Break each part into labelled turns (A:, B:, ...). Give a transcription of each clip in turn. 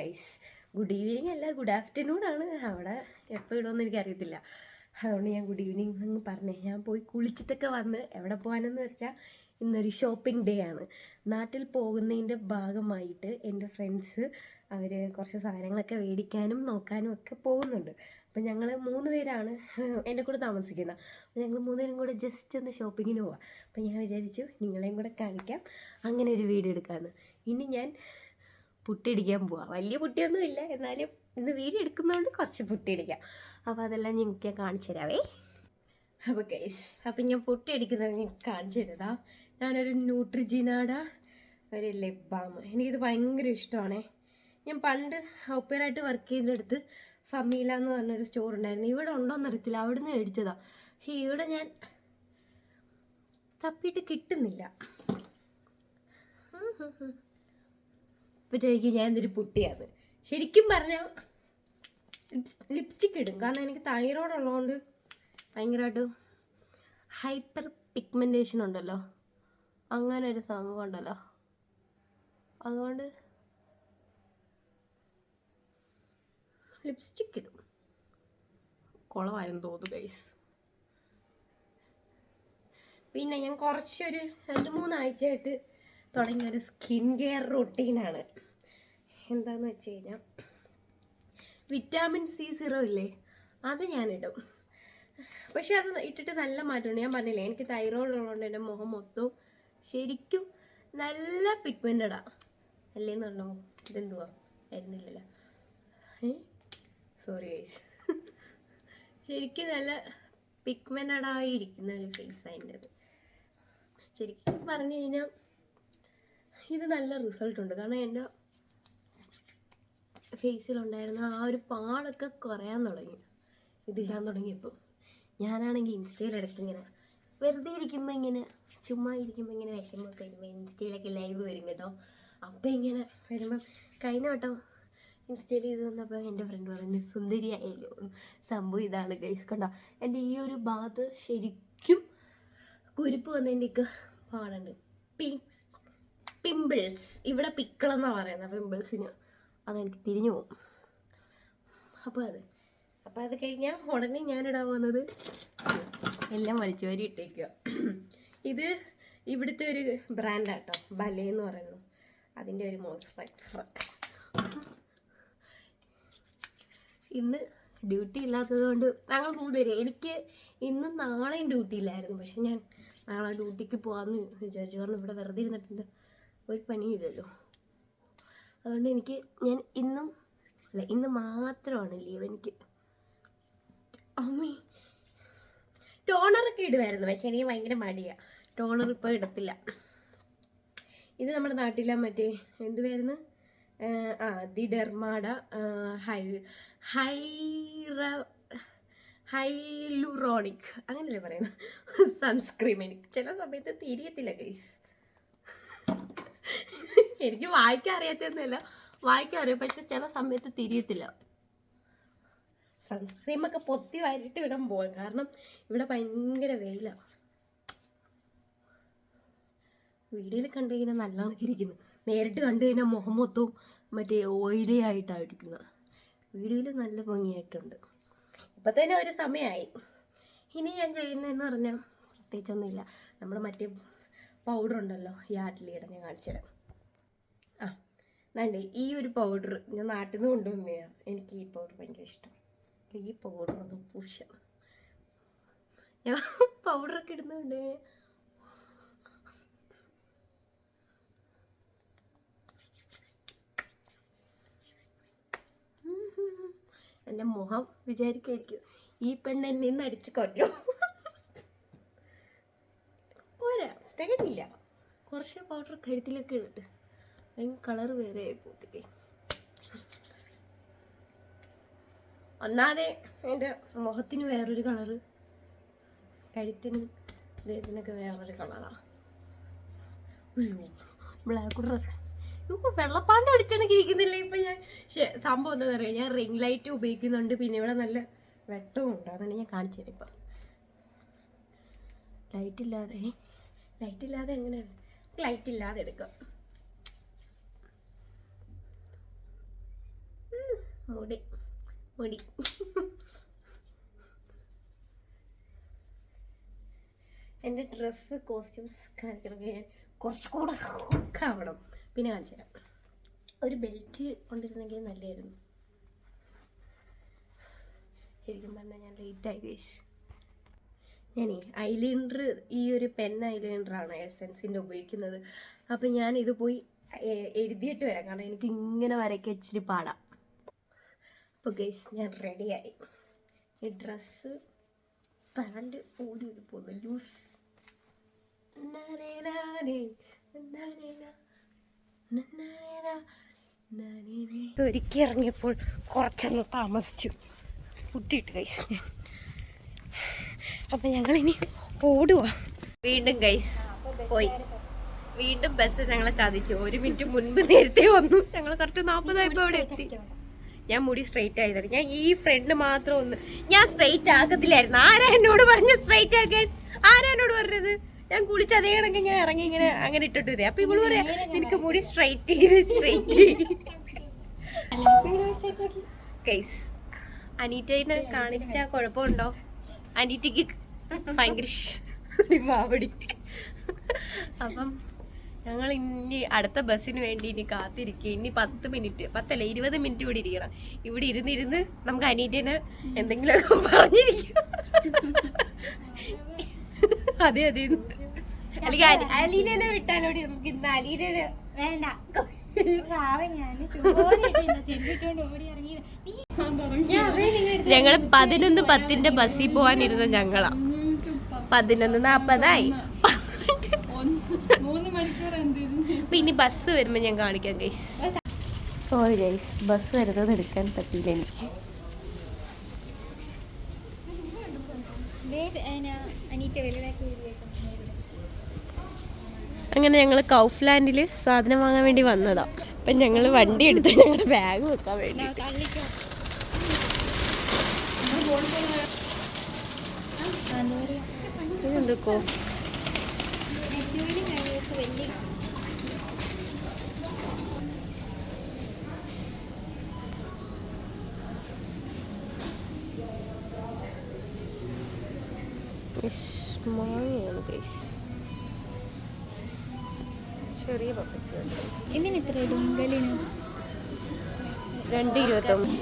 A: Guys good evening അല്ല good afternoon ആണ്. അവിടെ എപ്പോൾ ഇടുമെന്ന് എനിക്കറിയത്തില്ല. അതുകൊണ്ട് ഞാൻ ഗുഡ് ഈവനിങ് എന്ന് പറഞ്ഞേ. ഞാൻ പോയി കുളിച്ചിട്ടൊക്കെ വന്ന് എവിടെ പോകാനെന്ന് വെച്ചാൽ ഇന്നൊരു ഷോപ്പിംഗ് ഡേ ആണ്. നാട്ടിൽ പോകുന്നതിന്റെ ഭാഗമായിട്ട് എന്റെ ഫ്രണ്ട്സ് അവർ കുറച്ച് സാധനങ്ങളൊക്കെ മേടിക്കാനും നോക്കാനും ഒക്കെ പോകുന്നുണ്ട്. അപ്പം ഞങ്ങൾ മൂന്ന് പേരാണ് എന്റെ കൂടെ താമസിക്കുന്നത്. അപ്പം ഞങ്ങൾ മൂന്നുപേരും കൂടെ ജസ്റ്റ് ഒന്ന് ഷോപ്പിങ്ങിന് പോവാം. അപ്പം ഞാൻ വിചാരിച്ചു നിങ്ങളെയും കൂടെ കാണിക്കാം. അങ്ങനെ ഒരു വീഡിയോ എടുക്കാമെന്ന് ഇനി ഞാൻ പുട്ടിടിക്കാൻ പോവാം. വലിയ പുട്ടിയൊന്നും ഇല്ല എന്നാലും ഇന്ന് വീഡിയോ എടുക്കുന്നതുകൊണ്ട് കുറച്ച് പുട്ടിടിക്കാം അപ്പോൾ അതെല്ലാം നിങ്ങൾക്ക് കാണിച്ചു തരാവേ. അപ്പോൾ കേസ് അപ്പം ഞാൻ പൊട്ടിയടിക്കുന്നത് നിങ്ങൾക്ക് കാണിച്ചു തരുന്നതാ. ഞാനൊരു ന്യൂട്രിജിനാട ഒരു ലിപ് എനിക്കിത് ഭയങ്കര ഇഷ്ടമാണേ. ഞാൻ പണ്ട് ഒപ്പറായിട്ട് വർക്ക് ചെയ്യുന്നിടത്ത് ഫമീല എന്ന് പറഞ്ഞൊരു സ്റ്റോർ ഉണ്ടായിരുന്നു. ഇവിടെ ഉണ്ടോയെന്ന് അറിയത്തില്ല. അവിടെ നിന്ന് മേടിച്ചതാ. പക്ഷേ ഇവിടെ ഞാൻ തപ്പിയിട്ട് കിട്ടുന്നില്ല. അപ്പോഴത്തേക്ക് ഞാൻ എന്തൊരു പുട്ടിയാണ്. ശരിക്കും പറഞ്ഞാൽ ലിപ്സ്റ്റിക് ഇടും. കാരണം എനിക്ക് തൈറോയ്ഡ് ഉള്ളതുകൊണ്ട് ഭയങ്കരമായിട്ട് ഹൈപ്പർ പിഗ്മെന്റേഷൻ ഉണ്ടല്ലോ. അങ്ങനെ ഒരു സംഭവം ഉണ്ടല്ലോ. അതുകൊണ്ട് ലിപ്സ്റ്റിക് ഇടും. കുളമായെന്ന് തോന്നുന്നു ഗൈസ് പിന്നെ ഞാൻ കുറച്ചൊരു രണ്ട് മൂന്നാഴ്ചയായിട്ട് തുടങ്ങിയ ഒരു സ്കിൻ കെയർ റൊട്ടീനാണ്. എന്താന്ന് വെച്ച് കഴിഞ്ഞാൽ വിറ്റാമിൻ സി സീറോ ഇല്ലേ അത് ഞാനിടും. പക്ഷെ അത് ഇട്ടിട്ട് നല്ല മാറ്റമുണ്ട്. ഞാൻ പറഞ്ഞില്ലേ എനിക്ക് തൈറോയിഡ് ഉള്ളതുകൊണ്ട് എന്റെ മുഖം മൊത്തവും ശരിക്കും നല്ല പിഗ്മെന്റഡാ അല്ലേന്നുണ്ടോ? ഇതെന്തുവാ? വരുന്നില്ലല്ലോ. ഏ? സോറി ഗൈസ് ശരിക്കും നല്ല പിഗ്മെന്റഡായിരിക്കുന്ന ഒരു ഫേസ് അതിന്റെത് ശരിക്കും പറഞ്ഞു കഴിഞ്ഞാൽ ഇത് നല്ല റിസൾട്ട് ഉണ്ട്. കാരണം എന്റെ ഫേസിലുണ്ടായിരുന്ന ആ ഒരു പാടൊക്കെ കുറയാൻ തുടങ്ങി. ഇതിടാൻ തുടങ്ങിയപ്പോൾ ഞാനാണെങ്കിൽ ഇൻസ്റ്റയിലിടയ്ക്ക് ഇങ്ങനെ വെറുതെ ഇരിക്കുമ്പോൾ ഇങ്ങനെ ചുമ്മാ ഇരിക്കുമ്പോൾ ഇങ്ങനെ വിഷമമൊക്കെ വരുമ്പോൾ ഇൻസ്റ്റയിലൊക്കെ ലൈവ് വരും കേട്ടോ. അപ്പോൾ ഇങ്ങനെ വരുമ്പം കഴിഞ്ഞ വട്ടം ഇൻസ്റ്റയിൽ ഇത് വന്നപ്പോൾ എന്റെ ഫ്രണ്ട് പറഞ്ഞു സുന്ദരിയായല്ലോ സംഭവം ഇതാണ് ഗൈസ് കണ്ടോ? എന്റെ ഈ ഒരു ഭാഗത്ത് ശരിക്കും കുരുപ്പ് വന്നതിന്റെയൊക്കെ പാടുണ്ട്. പി പിമ്പിൾസ് ഇവിടെ പിക്കിളെന്നാണ് പറയുന്നത് പിമ്പിൾസിന് അതെനിക്ക് തിരിഞ്ഞു പോകും. അപ്പോൾ അത്. അപ്പോൾ അത് കഴിഞ്ഞാൽ ഉടനെ ഞാനിടാൻ പോകുന്നത് എല്ലാം വലിച്ചു വാരി ഇട്ടേക്കുക ഇത് ഇവിടുത്തെ ഒരു ബ്രാൻഡാട്ടോ ബലേ എന്ന് പറയുന്നു. അതിന്റെ ഒരു മോയ്സ്ചറൈസർ. ഇന്ന് ഡ്യൂട്ടി ഇല്ലാത്തത് കൊണ്ട് ഞങ്ങൾ കൂടുതൽ എനിക്ക് ഇന്ന് നാളെയും ഡ്യൂട്ടി ഇല്ലായിരുന്നു. പക്ഷെ ഞാൻ നാളെ ഡ്യൂട്ടിക്ക് പോകാമെന്ന് വിചാരിച്ചു. കാരണം ഇവിടെ വെറുതെ ഇരുന്നിട്ടുണ്ട് ഒരു പണിയില്ലല്ലോ. അതുകൊണ്ട് എനിക്ക് ഞാൻ ഇന്നും അല്ല ഇന്ന് മാത്രമാണ് ലീവ് എനിക്ക്. അമ്മേ. ടോണറൊക്കെ ഇടുമായിരുന്നു പക്ഷെ എനിക്ക് ഭയങ്കര മടിയാണ് ടോണർ ഇപ്പോൾ ഇടത്തില്ല. ഇത് നമ്മുടെ നാട്ടിലെ മറ്റേ എന്തുവായിരുന്നു ആ ദി ഡെർമാഡ ഹൈ ഹൈറ ഹൈലുറോണിക് അങ്ങനെയല്ലേ പറയുന്നത്? സൺസ്ക്രീം എനിക്ക്. ചില സമയത്ത് തിരിയത്തില്ല ഗൈസ് എനിക്ക് വായിക്കാൻ അറിയാത്തൊന്നുമില്ല വായിക്കാൻ അറിയാം. പക്ഷെ ചില സമയത്ത് തിരിയത്തില്ല. സൺസ്ക്രീം ഒക്കെ പൊത്തി വാരിട്ട് ഇടാൻ പോകാം കാരണം ഇവിടെ ഭയങ്കര വെയിലാണ് വീഡിയോയിൽ കണ്ടു കഴിഞ്ഞാൽ നല്ലോണം ഇരിക്കുന്നു. നേരിട്ട് കണ്ടു കഴിഞ്ഞാൽ മുഖം മൊത്തവും മറ്റേ ഓയിലി ആയിട്ടാണ് ഇരിക്കുന്നത്. വീഡിയോയിൽ നല്ല ഭംഗിയായിട്ടുണ്ട്. ഇപ്പം തന്നെ ഒരു സമയമായി ഇനി ഞാൻ ചെയ്യുന്നതെന്ന് പറഞ്ഞാൽ പ്രത്യേകിച്ചൊന്നുമില്ല. നമ്മൾ മറ്റേ പൗഡർ ഉണ്ടല്ലോ യാഡ്ലിയുടെ ഞാൻ കാണിച്ചു തരാം. വേണ്ടേ ഈ ഒരു പൗഡർ ഞാൻ നാട്ടിൽ നിന്ന് കൊണ്ടുവന്നതാണ് എനിക്ക് ഈ പൗഡർ ഭയങ്കര ഇഷ്ടം. ഈ പൗഡർ ഒന്ന് പൂശാം. ഞാൻ പൗഡറൊക്കെ ഇടുന്നുണ്ട്. എന്റെ മുഖം വിചാരിക്കായിരിക്കും. ഈ പെണ്ണ് എന്നെ ഇന്ന് അടിച്ച് കൊല്ലോ. പോരാ തികഞ്ഞില്ല. കുറച്ച് പൗഡർ കഴുത്തിലൊക്കെ ഇട്ട് അതിന് കളർ വേറെ പോത്തില്ലേ ഒന്നാതെ എന്റെ മുഖത്തിന് വേറൊരു കളറ് കഴുത്തിന് ദേഹത്തിനൊക്കെ വേറൊരു കളറാണ് അയ്യോ ബ്ലാക്ക് ഡ്രസ് ഇപ്പൊ വെള്ളപ്പാണ്ട് അടിച്ചണക്ക് ഇരിക്കുന്നില്ല ഇപ്പം ഞാൻ? സംഭവം എന്താ പറയുക ഞാൻ റിംഗ് ലൈറ്റ് ഉപയോഗിക്കുന്നുണ്ട് പിന്നെ ഇവിടെ നല്ല വെട്ടവും ഉണ്ട്. അതാണ് ഞാൻ കാണിച്ചു തരാം ഇപ്പം. ലൈറ്റ് ഇല്ലാതെ ലൈറ്റ് ഇല്ലാതെ എങ്ങനെയാണ്? ലൈറ്റ് ഇല്ലാതെ എടുക്കാം മുടി മടി എന്റെ ഡ്രസ്സ് കോസ്റ്റ്യൂംസ് കാണിക്കണമെങ്കിൽ ഞാൻ കുറച്ചുകൂടെ ആവണം പിന്നെ കാണിച്ചു തരാം. ഒരു ബെൽറ്റ് കൊണ്ടിരുന്നെങ്കിൽ നല്ലതായിരുന്നു. ശരിക്കും പറഞ്ഞാൽ ഞാൻ ലേറ്റായി ഗൈസ് ഞാനേ ഐലൈനർ ഈ ഒരു പെൻ ഐലൈനറാണ് എസെൻസിന്റെ ഉപയോഗിക്കുന്നത്. അപ്പം ഞാനിത് പോയി എഴുതിയിട്ട് വരാം. കാരണം എനിക്ക് ഇങ്ങനെ വരയ്ക്കാൻ ഇച്ചിരി പാടാം. അപ്പോൾ ഗൈസ് ഞാൻ റെഡിയായി ഈ ഡ്രസ്സ് പാന്റ് ഓടി പോകുന്നു ലൂസ് ഒരുക്കി ഇറങ്ങിയപ്പോൾ കുറച്ചൊന്ന് താമസിച്ചു. കുട്ടിയിട്ട് ഗൈസ് ഞാൻ. അപ്പം ഞങ്ങളിനി ഓടുക വീണ്ടും ഗൈസ് പോയി. വീണ്ടും ബസ് ഞങ്ങളെ ചതിച്ചു. ഒരു മിനിറ്റ് മുൻപ് നേരത്തെ വന്നു. ഞങ്ങൾ കറക്റ്റ് നാൽപ്പതായപ്പോൾ അവിടെ എത്തി. ഞാൻ മുടി സ്ട്രെയിറ്റ് ആയതാണ്. ഞാൻ ഈ ഫ്രണ്ട് മാത്രം ഒന്ന് ഞാൻ സ്ട്രെയിറ്റ് ആക്കത്തില്ലായിരുന്നു. ആരാ എന്നോട് പറഞ്ഞു സ്ട്രെയിറ്റ് ആക്കാൻ? ആരാ എന്നോട് പറഞ്ഞത്? ഞാൻ കുളിച്ച് അതേ കണക്ക് ഇങ്ങനെ ഇറങ്ങി ഇങ്ങനെ അങ്ങനെ ഇട്ടിട്ട് ഇതേ. അപ്പൊ ഇവൾ പറയാ എനിക്ക് മുടി സ്ട്രെയിറ്റ് ചെയ്ത് സ്ട്രെയിറ്റ് കേസ് അനീറ്റനെ കാണിച്ച കുഴപ്പമുണ്ടോ? അനീറ്റയ്ക്ക് ഭയങ്കര പാവടി അപ്പം ഞങ്ങൾ ഇനി അടുത്ത ബസ്സിന് വേണ്ടി ഇനി കാത്തിരിക്കുക. ഇനി പത്ത് മിനിറ്റ് പത്തല്ല ഇരുപത് മിനിറ്റ് ഇവിടെ ഇരിക്കണം. ഇവിടെ ഇരുന്നിരുന്ന് നമുക്ക് അനീറ്റന് എന്തെങ്കിലുമൊക്കെ പറഞ്ഞിരിക്കും. അതെ അതെ. അല്ലെങ്കിൽ അലീനെ വിട്ടാലോ വിട്ടാലോടി നമുക്ക് ഇന്ന് അലീനെ
B: വേണ്ട.
A: ഞങ്ങൾ പതിനൊന്ന് പത്തിന്റെ ബസ്സിൽ പോവാനിരുന്ന ഞങ്ങളാ. പതിനൊന്ന് നാപ്പതായി. ഇനി ബസ് വരുമ്പോ ഞാൻ കാണിക്കാം ഗൈസ് സോറി ഗൈസ് ബസ് വരുന്നത് എടുക്കാൻ പറ്റിയില്ല എനിക്ക്. അങ്ങനെ ഞങ്ങൾ കൗഫ്ലാൻഡിൽ സാധനം വാങ്ങാൻ വേണ്ടി വന്നതാ. അപ്പം ഞങ്ങൾ വണ്ടി എടുത്ത് ഞങ്ങളുടെ ബാഗ് വെക്കാൻ വേണ്ടി.
B: എന്തൊക്കെ
A: മാങ്ങയാണ് ഗൈസ് ചെറിയ പപ്പയ്ക്ക്
B: എന്തിന് എത്ര ഡുങ്കലിന്
A: രണ്ട് ഇരുപത്തൊമ്പത്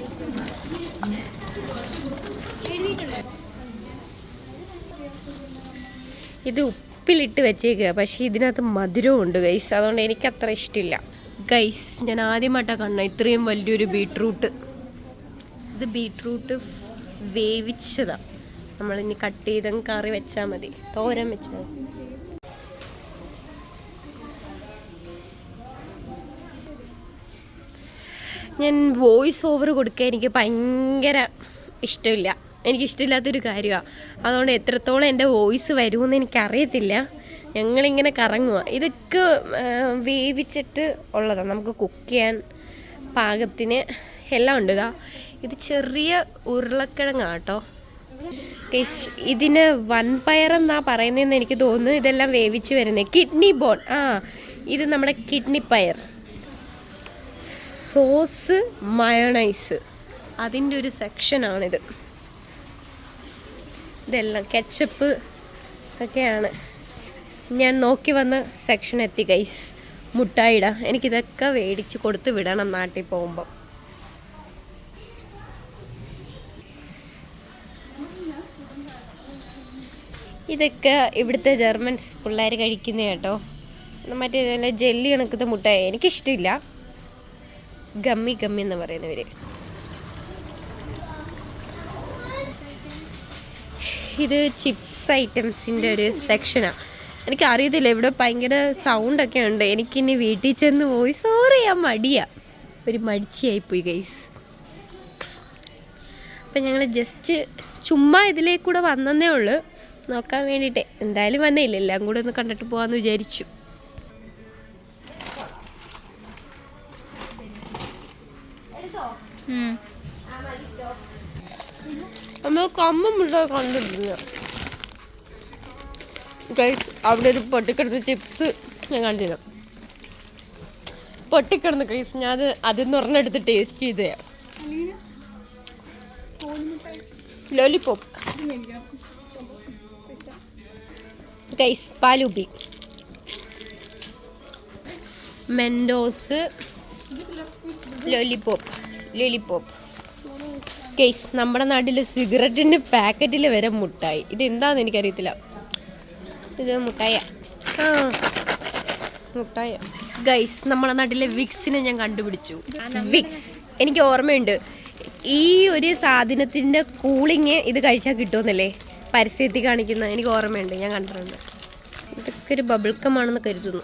A: ഇത് ഉപ്പിലിട്ട് വെച്ചേക്കുക പക്ഷേ ഇതിനകത്ത് മധുരവും ഉണ്ട് ഗൈസ് അതുകൊണ്ട് എനിക്ക് അത്ര ഇഷ്ടമില്ല ഗൈസ് ഞാൻ ആദ്യമായിട്ടാണ് കാണുന്നത്. ഇത്രയും വലിയൊരു ബീട്രൂട്ട്. ഇത് ബീട്രൂട്ട് വേവിച്ചതാണ് നമ്മളിനി കട്ട് ചെയ്തും കറി വെച്ചാൽ മതി. തോരൻ വെച്ചാൽ ഞാൻ വോയിസ് ഓവർ കൊടുക്കാൻ എനിക്ക് ഭയങ്കര ഇഷ്ടമില്ല. എനിക്ക് ഇഷ്ടമില്ലാത്തൊരു കാര്യമാണ് അതുകൊണ്ട് എത്രത്തോളം എന്റെ വോയിസ് വരുമെന്ന് എനിക്കറിയത്തില്ല. ഞങ്ങളിങ്ങനെ കറങ്ങുക ഇതൊക്കെ വേവിച്ചിട്ട് ഉള്ളതാണ് നമുക്ക് കുക്ക് ചെയ്യാൻ പാകത്തിന് എല്ലാം ഉണ്ട് ഇതാ ചെറിയ ഉരുളക്കിഴങ്ങാണ് കേട്ടോ ഗൈസ് ഇതിന് വൻപയർ എന്നാ പറയുന്നതെന്ന് എനിക്ക് തോന്നുന്നു. ഇതെല്ലാം വേവിച്ച് വരുന്നത് കിഡ്നി ബോൺ. ആ ഇത് നമ്മുടെ കിഡ്നി പയർ. Sauce mayonnaise. അതിന്റെ ഒരു സെക്ഷനാണിത്. ഇതെല്ലാം കെച്ചപ്പ് ഒക്കെയാണ്. ഞാൻ നോക്കി വന്ന സെക്ഷൻ എത്തി ഗൈസ് മുട്ടായിട. എനിക്കിതൊക്കെ മേടിച്ച് കൊടുത്ത് വിടണം നാട്ടിൽ പോകുമ്പോൾ ഇതൊക്കെ ഇവിടുത്തെ ജർമ്മൻസ് പിള്ളേർ കഴിക്കുന്ന കേട്ടോ. മറ്റേ ജെല്ലി കണക്കത്തെ മുട്ടായി എനിക്കിഷ്ടമില്ല ഗമ്മി ഗമ്മി എന്ന് പറയുന്നവര്. ഇത് ചിപ്സ് ഐറ്റംസിന്റെ ഒരു സെക്ഷനാണ് എനിക്ക് അറിയത്തില്ല ഇവിടെ ഭയങ്കര സൗണ്ടൊക്കെ ഉണ്ട്. എനിക്കിനി വീട്ടിൽ ചെന്ന് പോയി സോറി ഞാൻ മടിയാ. ഒരു മടിച്ചിയായിപ്പോയി ഗൈസ് അപ്പം ഞങ്ങൾ ജസ്റ്റ് ചുമ്മാ ഇതിലേക്ക് കൂടെ വന്നതേ ഉള്ളൂ. നോക്കാൻ വേണ്ടിയിട്ട്. എന്തായാലും വന്നില്ല. എല്ലാം കൂടെ ഒന്ന് കണ്ടിട്ട് പോകാമെന്ന് വിചാരിച്ചു. നമ്മൾ കണ്ടിട്ടില്ല. ഗൈസ് അവിടെ ഒരു പൊട്ടിക്കിടന്ന് ചിപ്സ് ഞാൻ കണ്ടില്ല പൊട്ടിക്കിടന്ന് കൈസ് ഞാൻ അത് അതിൽ നിന്ന് ഒരെണ്ണെടുത്ത് ടേസ്റ്റ് ചെയ്തയാ. ലോലിപോപ്പ് കൈസ് പാലുപ്പി. മെൻഡോസ് ലോലിപോപ്പ് ലോലിപോപ്പ് ഗൈസ് നമ്മുടെ നാട്ടിൽ സിഗരറ്റിന്റെ പാക്കറ്റിൽ വരെ മുട്ടായി. ഇത് എന്താണെന്ന് എനിക്കറിയത്തില്ല. ഇത് മുട്ടായ. ആ മുട്ടായ. ഗൈസ് നമ്മുടെ നാട്ടിലെ വിക്സിനെ ഞാൻ കണ്ടുപിടിച്ചു. വിക്സ് എനിക്ക് ഓർമ്മയുണ്ട്. ഈ ഒരു സാധനത്തിന്റെ കൂളിങ് ഇത് കഴിച്ചാൽ കിട്ടുമെന്നല്ലേ? പരസ്യത്തിൽ കാണിക്കുന്ന എനിക്ക് ഓർമ്മയുണ്ട് ഞാൻ കണ്ടിട്ടുണ്ട്. ഇതൊക്കെ ഒരു ബബിൾക്കമാണെന്ന് കരുതുന്നു.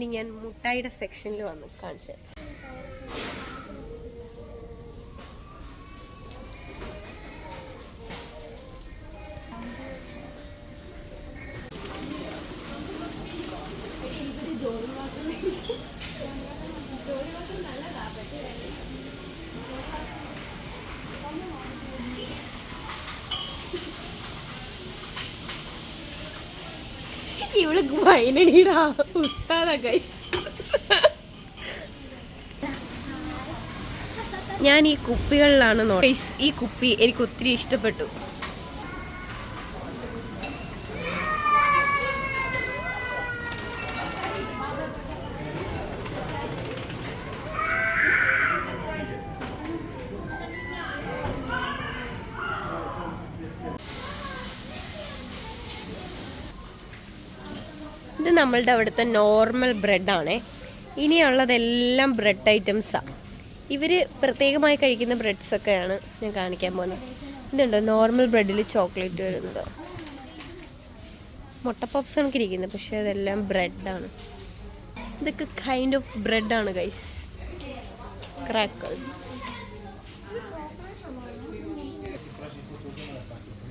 A: ഇനി ഞാൻ മുട്ടായിയുടെ സെക്ഷനിൽ വന്ന് കാണിച്ചു ഇവൾ വൈനടിയുടെ ഉസ്താദ ഞാൻ ഈ കുപ്പികളിലാണ് നോക്കി Guys, ഈ കുപ്പി എനിക്ക് ഒത്തിരി ഇഷ്ടപ്പെട്ടു. നമ്മളുടെ അവിടുത്തെ നോർമൽ ബ്രെഡാണേ ഇനിയുള്ളതെല്ലാം ബ്രെഡ് ഐറ്റംസാണ് ഇവർ പ്രത്യേകമായി കഴിക്കുന്ന ബ്രെഡ്സൊക്കെയാണ് ഞാൻ കാണിക്കാൻ പോകുന്നത്. ഇതുണ്ടോ? നോർമൽ ബ്രെഡിൽ ചോക്ലേറ്റ് വരുന്നത്. മുട്ട പോപ്സ് കണക്കിരിക്കുന്നത് പക്ഷേ അതെല്ലാം ബ്രെഡാണ് ഇതൊക്കെ കൈൻഡ് ഓഫ് ബ്രെഡാണ് ഗൈസ് ക്രാക്കേഴ്സ്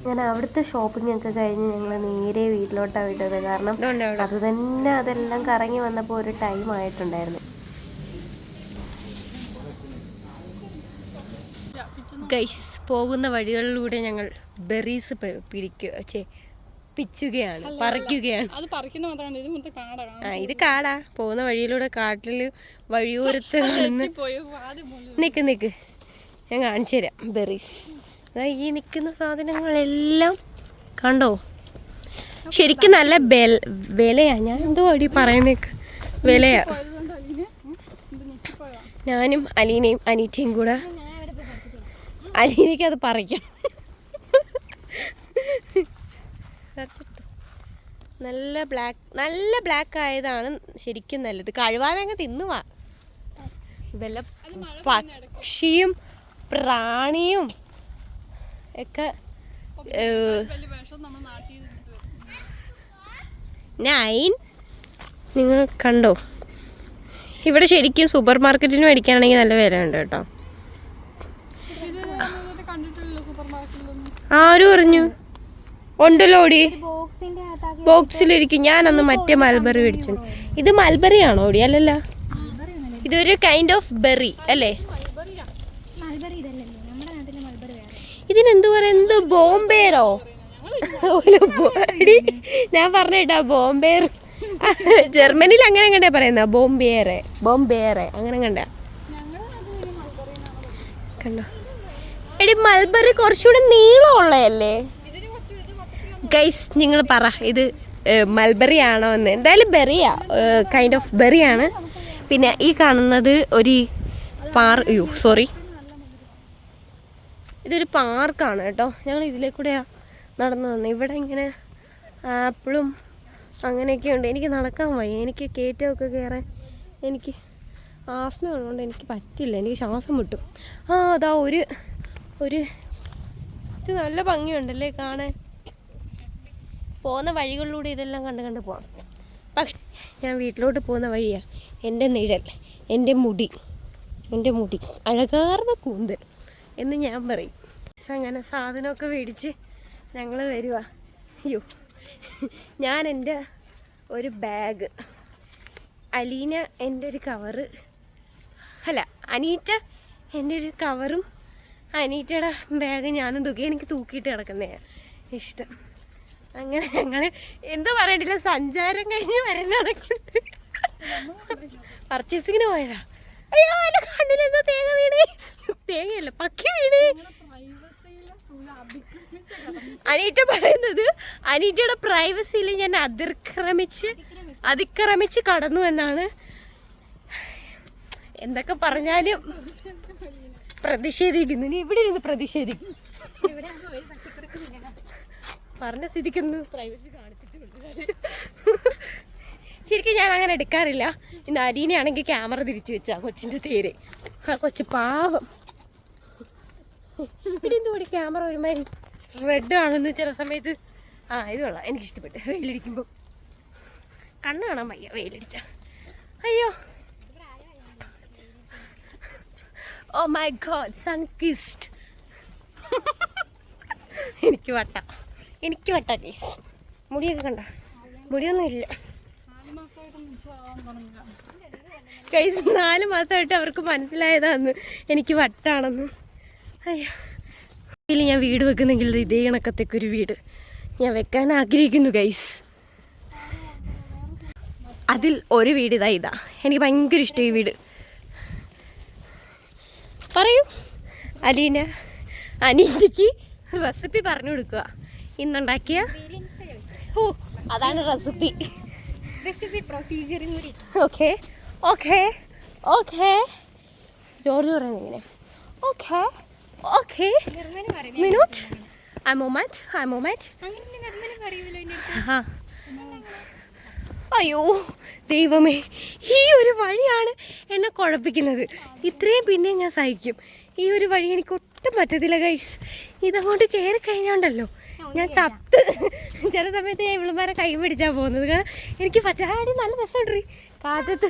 A: ഞാൻ അവിടുത്തെ ഷോപ്പിംഗ് ഒക്കെ കഴിഞ്ഞ് ഞങ്ങൾ നേരെ വീട്ടിലോട്ടാണ് വിട്ടത്. കാരണം അത് തന്നെ അതെല്ലാം കറങ്ങി വന്നപ്പോൾ ഒരു ടൈം ആയിട്ടുണ്ടായിരുന്നു. ഗൈസ് പോകുന്ന വഴികളിലൂടെ ഞങ്ങൾ ബെറീസ് പിടിക്കുക ചേ പിച്ചുകയാണ് പറിക്കുകയാണ്.
B: അത് പറിക്കുന്ന മാത്രമാണ്. ഇത് മൊത്തം കാടാ
A: ആ ഇത് കാടാ. പോകുന്ന വഴിയിലൂടെ കാട്ടിൽ വഴിയോരത്ത് നിക്ക് നിക്ക്. ഞാൻ കാണിച്ചു തരാം ബെറീസ് ഈ നിൽക്കുന്ന സാധനങ്ങളെല്ലാം കണ്ടോ? ശരിക്കും നല്ല ബെൽ വിലയാ. ഞാൻ എന്തോ അടി പറയുന്നേക്ക്. വിലയാ.
B: പോയതുകൊണ്ട് അലീനെ ഇത് ഞെട്ടിപ്പോയതാ
A: ഞാനും അലീനയും അനീറ്റയും കൂടെ അലീനയ്ക്ക് അത് പറിക്കാം. നല്ല ബ്ലാക്ക് നല്ല ബ്ലാക്ക് ആയതാണ് ശരിക്കും നല്ലത്. കഴിവാതെ അങ്ങ് തിന്നുവാ. വല്ല പക്ഷിയും പ്രാണിയും ഒക്കെ. നൈൻ നിങ്ങൾ കണ്ടോ? ഇവിടെ ശരിക്കും സൂപ്പർ മാർക്കറ്റിന് മേടിക്കാനാണെങ്കിൽ നല്ല വില ഉണ്ട് കേട്ടോ ആരും പറഞ്ഞു? ഉണ്ടല്ലോ ഓടി. ബോക്സിലിരിക്കും. ഞാനന്ന് മറ്റേ മൽബറി മേടിച്ചു. ഇത് മൽബറി ആണോ ഓടി? അല്ലല്ല. ഇതൊരു കൈൻഡ് ഓഫ് ബെറി അല്ലേ
B: മൾബറി ഇതല്ലല്ലോ നമ്മുടെ നാട്ടിലെ മൾബറി വേറെ
A: ഇതിനെന്ത് പറയുന്നത് ബോംബേറോ? ഒരു ബോ- എടി, ഞാൻ പറഞ്ഞേട്ടാ ബോംബേർ. ജർമ്മനിയിൽ അങ്ങനെ കണ്ടേ പറയുന്ന? ബോംബേറെ. ബോംബേറെ. അങ്ങനെ കണ്ട കണ്ടോ? എടി മൽബറി കുറച്ചുകൂടെ നീളമുള്ളതല്ലേ? ഗൈസ് നിങ്ങൾ പറ. ഇത് മൽബറി ആണോ എന്ന്. എന്തായാലും ബെറിയാ. Kind of ബെറിയാണ്. പിന്നെ ഈ കാണുന്നത് ഒരു പാർ അയ്യോ സോറി ഇതൊരു പാർക്കാണ് കേട്ടോ. ഞങ്ങൾ ഇതിലേ കൂടെയാണ് നടന്നു വന്നത് ഇവിടെ ഇങ്ങനെ ആപ്പിളും അങ്ങനെയൊക്കെ ഉണ്ട്. എനിക്ക് നടക്കാൻ വയ്യ. എനിക്ക് കയറ്റമൊക്കെ കയറാൻ എനിക്ക് ആസ്മ ഉള്ളതുകൊണ്ട് എനിക്ക് പറ്റില്ല. എനിക്ക് ശ്വാസം മുട്ടും. ആ അതാ ഒരു ഒരു ഇത് നല്ല ഭംഗിയുണ്ടല്ലേ കാണാൻ. പോകുന്ന വഴികളിലൂടെ ഇതെല്ലാം കണ്ട് കണ്ട് പോകാം പക്ഷെ ഞാൻ വീട്ടിലോട്ട് പോകുന്ന വഴിയാ. എന്റെ നിഴൽ എന്റെ മുടി എന്റെ മുടി അഴകാർന്ന കൂന്തൽ എന്ന് ഞാൻ പറയും. അങ്ങനെ സാധനമൊക്കെ മേടിച്ച് ഞങ്ങൾ വരുക അയ്യോ. ഞാൻ എന്റെ ഒരു ബാഗ്. അലീന എന്റെ ഒരു കവറ്. അല്ല അനീറ്റ എന്റെ ഒരു കവറും അനീറ്റയുടെ ബാഗ് ഞാനും തുക എനിക്ക് തൂക്കിയിട്ട് കിടക്കുന്നതാണ് ഇഷ്ടം. അങ്ങനെ ഞങ്ങൾ എന്ത് പറയണ്ടില്ല സഞ്ചാരം കഴിഞ്ഞ് വരുന്നതൊക്കെ പർച്ചേസിങ്ങിന് പോയതാ. അയ്യോ എന്റെ കണ്ണിൽ എന്താ തേങ്ങ വീണേ. തേങ്ങയല്ല പക്കി വീണേ. അനീറ്റ പറയുന്നത് അനീറ്റയുടെ പ്രൈവസിയിൽ ഞാൻ അതിക്രമിച്ച് അതിക്രമിച്ച് കടന്നു എന്നാണ്. എന്തൊക്കെ പറഞ്ഞാലും പ്രതിഷേധിക്കുന്നു. നീ ഇവിടെ ഇരുന്ന് പ്രതിഷേധിക്കും. പറഞ്ഞ സ്ഥിതിക്കുന്നു പ്രൈവസി ശരിക്കും ഞാൻ അങ്ങനെ എടുക്കാറില്ല. ഇന്ന് അരീനെയാണെങ്കിൽ ക്യാമറ തിരിച്ചു വെച്ചാ കൊച്ചിന്റെ തേര്. ആ കൊച്ചു പാവം. ഇവിടെ എന്തുകൂടി ക്യാമറ ഒരുമാതിരി? റെഡ് ആണെന്ന് ചില സമയത്ത്. ആ ഇത് കൊള്ളാം. എനിക്കിഷ്ടപ്പെട്ടു. വെയിലടിക്കുമ്പോൾ കണ്ണ് കാണാൻ വയ്യ. വെയിലടിച്ച. അയ്യോ. Oh my God sun kissed എനിക്ക് വട്ട. എനിക്ക് വട്ട കേസ് മുടിയൊക്കെ കണ്ട? മുടിയൊന്നും ഇല്ല. കേസ് നാല് മാസമായിട്ട് അവർക്ക് മനസ്സിലായതാന്ന്. എനിക്ക് വട്ടാണെന്ന്. അയ്യോ. ഇതിൽ ഞാൻ വീട് വെക്കുന്നെങ്കിൽ ഇതേ കണക്കത്തേക്ക് ഒരു വീട്. ഞാൻ വെക്കാൻ ആഗ്രഹിക്കുന്നു ഗൈസ് അതിൽ ഒരു വീട് ഇതാ ഇതാ. എനിക്ക് ഭയങ്കര ഇഷ്ടം ഈ വീട്. പറയൂ. അലീന അനീറ്റയ്ക്ക് റെസിപ്പി പറഞ്ഞു കൊടുക്കുക. ഇന്നുണ്ടാക്കിയ ഓ അതാണ് റെസിപ്പി.
B: റെസിപ്പി പ്രൊസീജിയറും കൂടി
A: ഓക്കെ. ഓക്കെ. ഓക്കെ. ജോർജ് പറയുന്നത് ഇങ്ങനെ. Okay. Okay minute. I moment I
B: moment
A: ആ അയ്യോ ദൈവമേ ഈ ഒരു വഴിയാണ് എന്നെ കുഴപ്പിക്കുന്നത്. ഇത്രയും പിന്നെ ഞാൻ സഹിക്കും. ഈ ഒരു വഴി എനിക്ക് ഒട്ടും പറ്റത്തില്ല ഗൈസ് ഇതങ്ങോട്ട് കയറി കഴിഞ്ഞോണ്ടല്ലോ. ഞാൻ ചത്ത്. ചില സമയത്ത് ഞാൻ ഇവിളുമാരെ കൈ പിടിച്ചാ പോകുന്നത്. കാരണം എനിക്ക് പറ്റാടി നല്ല രസമുണ്ട് കാറ്റത്ത്.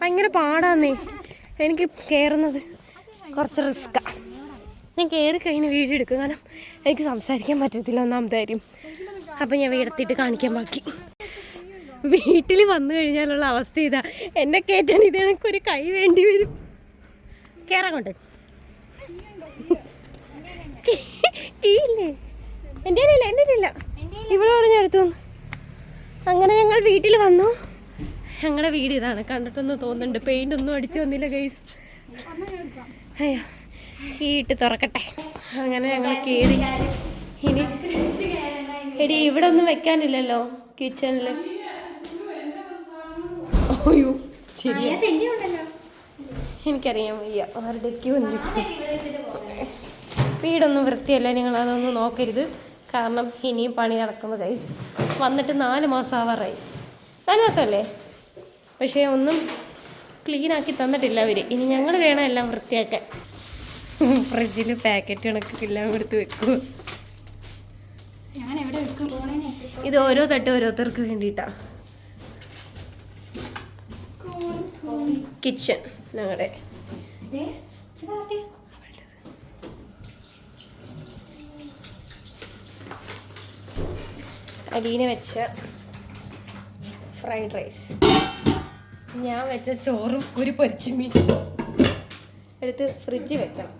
A: ഭയങ്കര പാടാന്നേ എനിക്ക് കയറുന്നത് കുറച്ച് റിസ്ക്കാണ് ഞാൻ കയറി കഴിഞ്ഞ് വീഡിയോ എടുക്കും. കാരണം എനിക്ക് സംസാരിക്കാൻ പറ്റത്തില്ല ഒന്നാമത്തെ കാര്യം. അപ്പം ഞാൻ വീടത്തിട്ട് കാണിക്കാൻ ബാക്കി. വീട്ടിൽ വന്നു കഴിഞ്ഞാലുള്ള അവസ്ഥ ഇതാ. എന്നെ കയറ്റാൻ ഇത് എനിക്കൊരു കൈ വേണ്ടി വരും. കയറാൻ കൊണ്ട്. എന്റെ ഇല്ല എന്റെ ഇല്ല ഇവിടെ പറഞ്ഞ അടുത്തു അങ്ങനെ ഞങ്ങൾ വീട്ടിൽ വന്നു. ഞങ്ങളുടെ വീട് ഇതാണ്. കണ്ടിട്ടൊന്നും തോന്നുന്നുണ്ട്. പെയിന്റ് ഒന്നും അടിച്ചു വന്നില്ല ഗൈസ് അയ്യോ കീട്ട് തുറക്കട്ടെ. അങ്ങനെ ഞങ്ങൾ കയറി ഇനി എടി ഇവിടെ ഒന്നും വെക്കാനില്ലല്ലോ കിച്ചണിൽ അയ്യോ എനിക്കറിയാൻ വയ്യ. വന്നിരിക്കും വീടൊന്നും വൃത്തിയല്ല നിങ്ങൾ അതൊന്നും നോക്കരുത്. കാരണം ഇനിയും പണി നടക്കുന്നു കൈസ് വന്നിട്ട് നാല് മാസം ആവാറായി. നാല് മാസമല്ലേ? പക്ഷേ ഒന്നും ക്ലീൻ ആക്കി തന്നിട്ടില്ല അവർ ഇനി ഞങ്ങൾ വേണം എല്ലാം വൃത്തിയാക്കാൻ. ഫ്രിഡ്ജിൽ പാക്കറ്റ് കണക്കെല്ലാം എടുത്ത് വെക്കും. ഇത് ഓരോ തട്ട് ഓരോരുത്തർക്ക് വേണ്ടിട്ടാ കിച്ചൺ ഞങ്ങളുടെ അലീന വെച്ച ഫ്രൈഡ് റൈസ്. ഞാൻ വെച്ച ചോറും ഒരു പൊരിച്ചുമീൻ എടുത്ത് ഫ്രിഡ്ജിൽ വെക്കണം.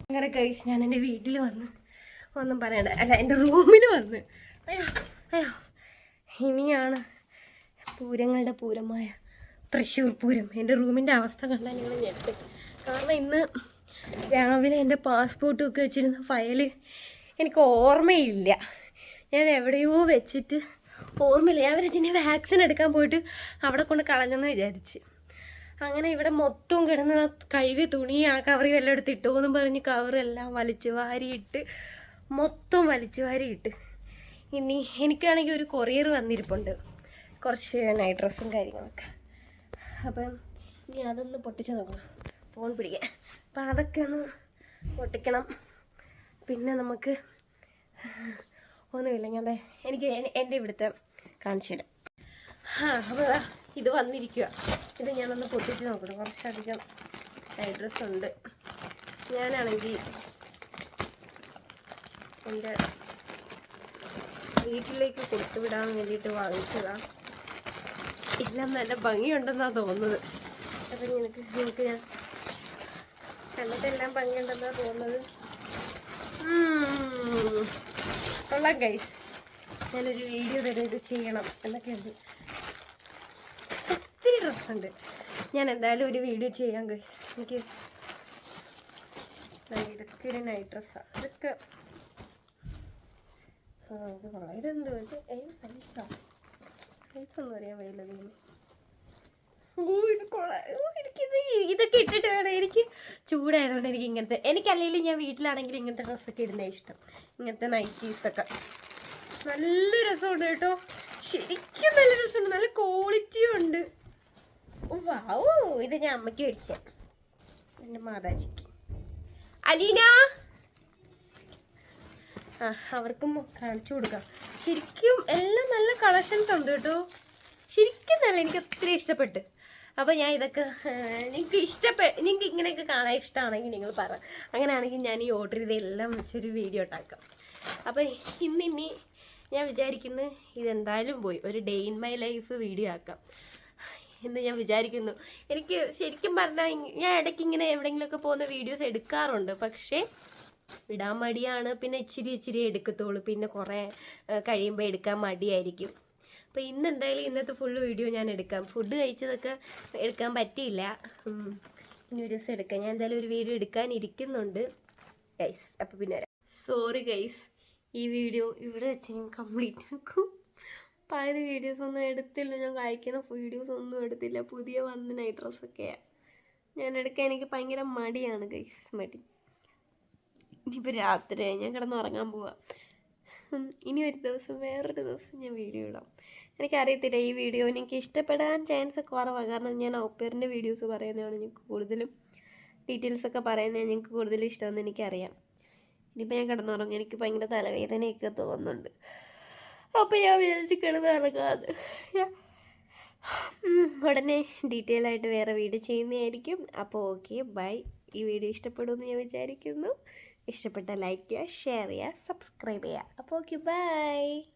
A: അങ്ങനെ കഴിച്ച് ഞാൻ എന്റെ വീട്ടിൽ വന്ന് ഒന്നും പറയണ്ട. അല്ല എന്റെ റൂമിൽ വന്ന്. അയ്യോ അയ്യോ. ഇനിയാണ് പൂരങ്ങളുടെ പൂരമായ തൃശ്ശൂർ പൂരം. എന്റെ റൂമിന്റെ അവസ്ഥ കണ്ടാൽ നിങ്ങൾ ഞെട്ടും. കാരണം ഇന്ന് രാവിലെ എന്റെ പാസ്പോർട്ടും ഒക്കെ വെച്ചിരുന്ന ഫയൽ എനിക്ക് ഓർമ്മയില്ല. ഞാൻ എവിടെയോ വെച്ചിട്ട് ഓർമ്മയില്ല ഞാൻ വിചാരിച്ചു ഇനി വാക്സിൻ എടുക്കാൻ പോയിട്ട് അവിടെ കൊണ്ട് കളഞ്ഞെന്ന് വിചാരിച്ച്. അങ്ങനെ ഇവിടെ മൊത്തം കിടന്ന് കഴുകി തുണി ആ കവറി എല്ലാം എടുത്ത് ഇട്ടോന്നും പറഞ്ഞ് കവറെല്ലാം വലിച്ചു വാരിയിട്ട് മൊത്തം വലിച്ചു വാരിയിട്ട് ഇനി എനിക്കാണെങ്കിൽ ഒരു കൊറിയർ വന്നിരിപ്പുണ്ട്. കുറച്ച് നൈറ്റ് ഡ്രസ്സും കാര്യങ്ങളൊക്കെ. അപ്പം ഇനി അതൊന്ന് പൊട്ടിച്ച് നോക്കണം. ഫോൺ പിടിക്കാൻ. അപ്പം അതൊക്കെ ഒന്ന് പൊട്ടിക്കണം. പിന്നെ നമുക്ക് ഒന്നുമില്ല. ഞാൻ എനിക്ക് എന്റെ ഇവിടുത്തെ കാണിച്ചു തരാം. ആ അപ്പോൾ ഇത് വന്നിരിക്കുക ഇത് ഞാനൊന്ന് പൊട്ടിച്ച് നോക്കണം. കുറച്ചധികം അഡ്രസ് ഉണ്ട്. ഞാനാണെങ്കിൽ എന്റെ വീട്ടിലേക്ക് കൊടുത്തുവിടാൻ വേണ്ടിയിട്ട് വാങ്ങിച്ചതാണ് എല്ലാം നല്ല ഭംഗിയുണ്ടെന്നാണ് തോന്നുന്നത്. അപ്പം നിനക്ക് നിങ്ങൾക്ക് ഞാൻ കണ്ടിട്ടെല്ലാം ഭംഗിയുണ്ടെന്നാണ് തോന്നുന്നത്. കൊള്ളാം ഗൈസ് ഞാനൊരു വീഡിയോ തരും ഇത് ചെയ്യണം എന്നൊക്കെ ഉണ്ട്. ഒത്തിരി ഉണ്ട്. ഞാൻ എന്തായാലും ഒരു വീഡിയോ ചെയ്യാം ഗൈസ് എനിക്ക് ഒത്തിരി നൈറ്റ് ഡ്രസ്സാണ് ഇതൊക്കെ ഇത് കൊള്ളാം. ഇതെന്തോ ഇത്? ഏത് സൈസാ സൈസൊന്നും അറിയാൻ ഓ ഇത് കൊള്ളാം. എനിക്കിത് ഇതൊക്കെ ഇട്ടിട്ട് വേണം. എനിക്ക് ചൂടായതുകൊണ്ട് എനിക്ക് ഇങ്ങനത്തെ എനിക്കല്ലെങ്കിലും ഞാൻ വീട്ടിലാണെങ്കിൽ ഇങ്ങനത്തെ ഡ്രസ്സൊക്കെ ഇടുന്നേ ഇഷ്ടം. ഇങ്ങനത്തെ നൈറ്റീസൊക്കെ. നല്ല രസമുണ്ട് കേട്ടോ. ശരിക്കും നല്ല രസമുണ്ട്. നല്ല ക്വാളിറ്റിയും ഉണ്ട്. ഓ ഇത് ഞാൻ അമ്മയ്ക്ക് മേടിച്ച എന്റെ മാതാജിക്ക്. അലീന? ആ അവർക്കും കാണിച്ചു കൊടുക്കാം. ശരിക്കും എല്ലാം നല്ല കളക്ഷൻസ് ഉണ്ട് കേട്ടോ. ശരിക്കും നല്ല എനിക്ക് ഒത്തിരി ഇഷ്ടപ്പെട്ട്. അപ്പോൾ ഞാൻ ഇതൊക്കെ നിങ്ങൾക്ക് ഇഷ്ടപ്പെട്ട നിങ്ങൾക്ക് ഇങ്ങനെയൊക്കെ കാണാൻ ഇഷ്ടമാണെങ്കിൽ നിങ്ങൾ പറ. അങ്ങനെയാണെങ്കിൽ ഞാൻ ഈ ഓർഡർ ചെയ്തെല്ലാം വെച്ചൊരു വീഡിയോ ഉണ്ടാക്കാം അപ്പോൾ ഇന്ന് ഇനി ഞാൻ വിചാരിക്കുന്നു ഇതെന്തായാലും പോയി. ഒരു day in my life video ആക്കാം. എന്ന് ഞാൻ വിചാരിക്കുന്നു. എനിക്ക് ശരിക്കും പറഞ്ഞാൽ ഞാൻ ഇടയ്ക്ക് ഇങ്ങനെ എവിടെയെങ്കിലുമൊക്കെ പോകുന്ന വീഡിയോസ് എടുക്കാറുണ്ട്. പക്ഷേ ഇടാൻ മടിയാണ്. പിന്നെ ഇച്ചിരി ഇച്ചിരി എടുക്കത്തുള്ളൂ. പിന്നെ കുറേ കഴിയുമ്പോൾ എടുക്കാൻ മടിയായിരിക്കും. അപ്പോൾ ഇന്ന് എന്തായാലും ഇന്നത്തെ ഫുള്ള് വീഡിയോ ഞാൻ എടുക്കാം. ഫുഡ് കഴിച്ചതൊക്കെ എടുക്കാൻ പറ്റിയില്ല. ഇനി ഒരു ദിവസം എടുക്കാം. ഞാൻ എന്തായാലും ഒരു വീഡിയോ എടുക്കാൻ ഇരിക്കുന്നുണ്ട്. ഗൈസ് അപ്പോൾ പിന്നെ സോറി ഗൈസ് ഈ വീഡിയോ ഇവിടെ വെച്ച് ഞാൻ കംപ്ലീറ്റ് ആക്കും. പഴയ വീഡിയോസ് ഒന്നും എടുത്തില്ല. ഞാൻ കഴിക്കുന്ന വീഡിയോസ് ഒന്നും എടുത്തില്ല. പുതിയ വന്ന നൈറ്റ് ഡ്രസ്സൊക്കെയാണ് ഞാൻ എടുക്കാൻ എനിക്ക് ഭയങ്കര മടിയാണ് ഗൈസ് മടി. ഇനിയിപ്പോൾ രാത്രിയായി. ഞാൻ കിടന്ന് ഉറങ്ങാൻ പോവാം. ഇനി ഒരു ദിവസം വേറൊരു ദിവസം ഞാൻ വീഡിയോ ഇടാം. എനിക്കറിയത്തില്ല ഈ വീഡിയോ എനിക്ക് ഇഷ്ടപ്പെടാൻ ചാൻസ് കുറവാണ് കാരണം ഞാൻ ഔപ്പേറിന്റെ വീഡിയോസ് പറയുന്നതാണ് എനിക്ക് കൂടുതലും ഡീറ്റെയിൽസ് ഒക്കെ പറയുന്നത് ഞങ്ങൾക്ക് കൂടുതലും ഇഷ്ടമെന്ന് എനിക്കറിയാം. ഇനിയിപ്പോൾ ഞാൻ കിടന്നുറങ്ങും. എനിക്ക് ഭയങ്കര തലവേദനയൊക്കെ തോന്നുന്നുണ്ട്. അപ്പോൾ ഞാൻ വിചാരിച്ച് കിടന്നിറങ്ങാത് ഉടനെ ഡീറ്റെയിൽ ആയിട്ട് വേറെ വീഡിയോ ചെയ്യുന്നതായിരിക്കും. അപ്പോൾ ഓക്കെ ബൈ ഈ വീഡിയോ ഇഷ്ടപ്പെടുമെന്ന് ഞാൻ വിചാരിക്കുന്നു. ഇഷ്ടപ്പെട്ട ലൈക്ക് ചെയ്യുക ഷെയർ ചെയ്യുക സബ്സ്ക്രൈബ് ചെയ്യുക. അപ്പോൾ ഓക്കെ ബൈ